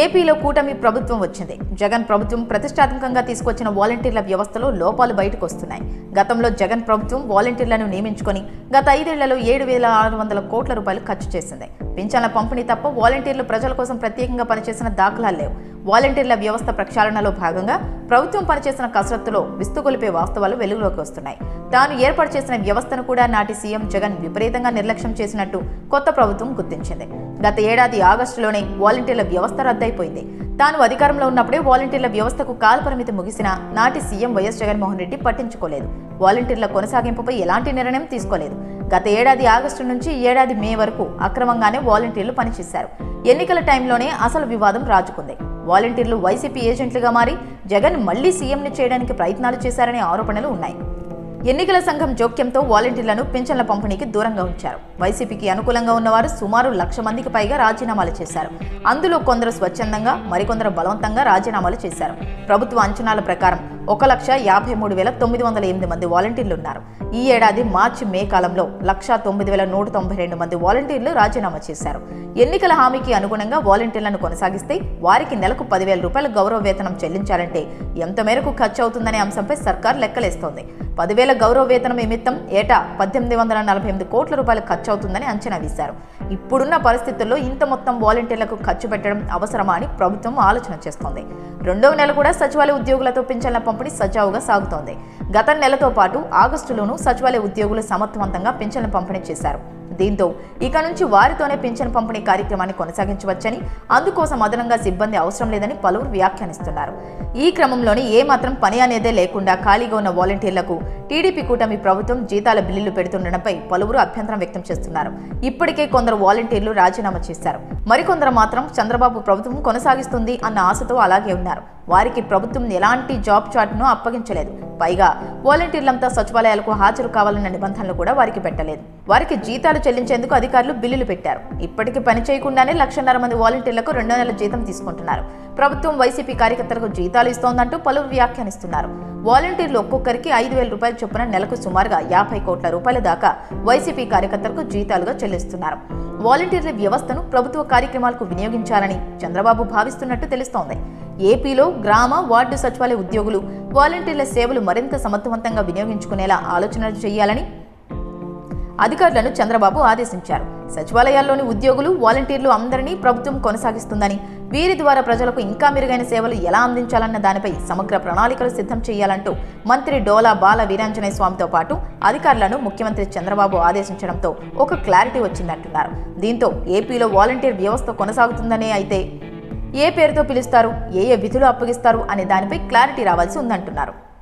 ఏపీలో కూటమి ప్రభుత్వం వచ్చింది. జగన్ ప్రభుత్వం ప్రతిష్టాత్మకంగా తీసుకొచ్చిన వాలంటీర్ల వ్యవస్థలో లోపాలు బయటకు వస్తున్నాయి గతంలో జగన్ ప్రభుత్వం వాలంటీర్లను నియమించుకొని గత ఐదేళ్ళలో ఏడు వేల ఆరు వందల కోట్ల రూపాయలు ఖర్చు చేసింది. పింఛన్ల పంపిణీ తప్ప వాలంటీర్లు ప్రజల కోసం ప్రత్యేకంగా పనిచేసిన దాఖలాలు లేవు. వాలంటీర్ల వ్యవస్థ ప్రక్షాళనలో భాగంగా ప్రభుత్వం పనిచేసిన కసరత్తులో విస్తుగొలిపే వాస్తవాలు వెలుగులోకి వస్తున్నాయి. తాను ఏర్పాటు చేసిన వ్యవస్థను కూడా నాటి సీఎం జగన్ విపరీతంగా నిర్లక్ష్యం చేసినట్టు కొత్త ప్రభుత్వం గుర్తించింది. గత ఏడాది ఆగస్టులోనే వాలంటీర్ల వ్యవస్థ రద్దయిపోయింది. తాను అధికారంలో ఉన్నప్పుడే వాలంటీర్ల వ్యవస్థకు కాలపరిమితి ముగిసిన నాటి సీఎం వైఎస్ జగన్మోహన్ రెడ్డి పట్టించుకోలేదు. వాలంటీర్ల కొనసాగింపుపై ఎలాంటి నిర్ణయం తీసుకోలేదు. గత ఏడాది ఆగస్టు నుంచి ఏడాది మే వరకు అక్రమంగానే వాలంటీర్లు పనిచేశారు. ఎన్నికల టైంలోనే అసలు వివాదం రాజుకుంది. వాలంటీర్లు వైసీపీ ఏజెంట్లుగా మారి జగన్ మళ్ళీ సీఎంని చేయడానికి ప్రయత్నాలు చేశారనే ఆరోపణలు ఉన్నాయి. ఎన్నికల సంఘం జోక్యంతో వాలంటీర్లను పింఛన్ల పంపిణీకి దూరంగా ఉంచారు. వైసీపీకి అనుకూలంగా ఉన్నవారు సుమారు లక్ష మందికి పైగా రాజీనామాలు చేశారు. అందులో కొందరు స్వచ్ఛందంగా మరికొందరు బలవంతంగా రాజీనామాలు చేశారు. ప్రభుత్వ అంచనాల ప్రకారం ఒక లక్ష యాభై మూడు వేల తొమ్మిది వందల ఎనిమిది మంది వాలంటీర్లు ఉన్నారు. ఈ ఏడాది మార్చి మే కాలంలో లక్ష తొమ్మిది వేల నూట తొంభై రెండు మంది వాలంటీర్లు రాజీనామా చేశారు. ఎన్నికల హామీకి అనుగుణంగా వాలంటీర్లను కొనసాగిస్తే వారికి నెలకు పదివేల రూపాయల గౌరవ వేతనం చెల్లించాలంటే ఎంత మేరకు ఖర్చు అవుతుందనే అంశంపై సర్కార్ లెక్కలేస్తోంది. పదివేల గౌరవ వేతనం నిమిత్తం ఏటా పద్దెనిమిది వందల నలభై ఎనిమిది కోట్ల రూపాయలు ఖర్చు అవుతుందని అంచనా వేశారు. ఇప్పుడున్న పరిస్థితుల్లో ఇంత మొత్తం వాలంటీర్లకు ఖర్చు పెట్టడం అవసరమా అని ప్రభుత్వం ఆలోచన చేస్తోంది. రెండవ నెల కూడా సచివాలయ ఉద్యోగులతో పింఛన్ల పంపిణీ సజావుగా సాగుతోంది. గత నెలతో పాటు ఆగస్టులోనూ సచివాలయ ఉద్యోగులు సమర్థవంతంగా పింఛన్లు పంపిణీ చేశారు. దీంతో ఇక నుంచి వారితోనే పింఛన్ పంపిణీ కార్యక్రమాన్ని కొనసాగించవచ్చని అందుకోసం అదనంగా సిబ్బంది అవసరం లేదని పలువురు వ్యాఖ్యానిస్తున్నారు. ఈ క్రమంలోనే ఏమాత్రం పని అనేదే లేకుండా ఖాళీగా ఉన్న వాలంటీర్లకు టీడీపీ కూటమి ప్రభుత్వం జీతాల బిల్లులు పెడుతుండడంపై పలువురు అభ్యంతరం వ్యక్తం చేస్తున్నారు. ఇప్పటికే కొందరు వాలంటీర్లు రాజీనామా చేశారు. మరికొందరు మాత్రం చంద్రబాబు ప్రభుత్వం కొనసాగిస్తుంది అన్న ఆశతో అలాగే ఉన్నారు. వారికి ప్రభుత్వం ఎలాంటి జాబ్ చార్ట్ను అప్పగించలేదు. పైగా వాలంటీర్లంతా సచివాలయాలకు హాజరు కావాలన్న నిబంధనలు కూడా వారికి పెట్టలేదు. వారికి జీతాలు చెల్లించేందుకు అధికారులు బిల్లులు పెట్టారు. ఇప్పటికీ పని చేయకుండానే లక్షన్నర మంది వాలంటీర్లకు రెండో నెల జీతం తీసుకుంటున్నారు. ప్రభుత్వం వైసీపీ కార్యకర్తలకు జీతాలు ఇస్తోందంటూ పలువురు వ్యాఖ్యానిస్తున్నారు. వాలంటీర్లు ఒక్కొక్కరికి ఐదు వేల రూపాయల చొప్పున నెలకు సుమారుగా యాభై కోట్ల రూపాయల దాకా వైసీపీ కార్యకర్తలకు జీతాలుగా చెల్లిస్తున్నారు. వాలంటీర్ల వ్యవస్థను ప్రభుత్వ కార్యక్రమాలకు వినియోగించాలని చంద్రబాబు భావిస్తున్నట్టు తెలుస్తోంది. ఏపీలో గ్రామ వార్డు సచివాలయ ఉద్యోగులు వాలంటీర్ల సేవలు మరింత సమర్థవంతంగా వినియోగించుకునేలా ఆలోచనలు చేయాలని అధికారులను చంద్రబాబు ఆదేశించారు. సచివాలయాల్లోని ఉద్యోగులు వాలంటీర్లు అందరినీ ప్రభుత్వం కొనసాగిస్తుందని వీరి ద్వారా ప్రజలకు ఇంకా మెరుగైన సేవలు ఎలా అందించాలన్న దానిపై సమగ్ర ప్రణాళికలు సిద్ధం చేయాలంటూ మంత్రి డోలా బాల వీరాంజనేయ స్వామితో పాటు అధికారులను ముఖ్యమంత్రి చంద్రబాబు ఆదేశించడంతో ఒక క్లారిటీ వచ్చిందంటున్నారు. దీంతో ఏపీలో వాలంటీర్ వ్యవస్థ కొనసాగుతుందనే అయితే ఏ పేరుతో పిలుస్తారు ఏ ఏ విధులు అప్పగిస్తారు అనే దానిపై క్లారిటీ రావాల్సి ఉందంటున్నారు.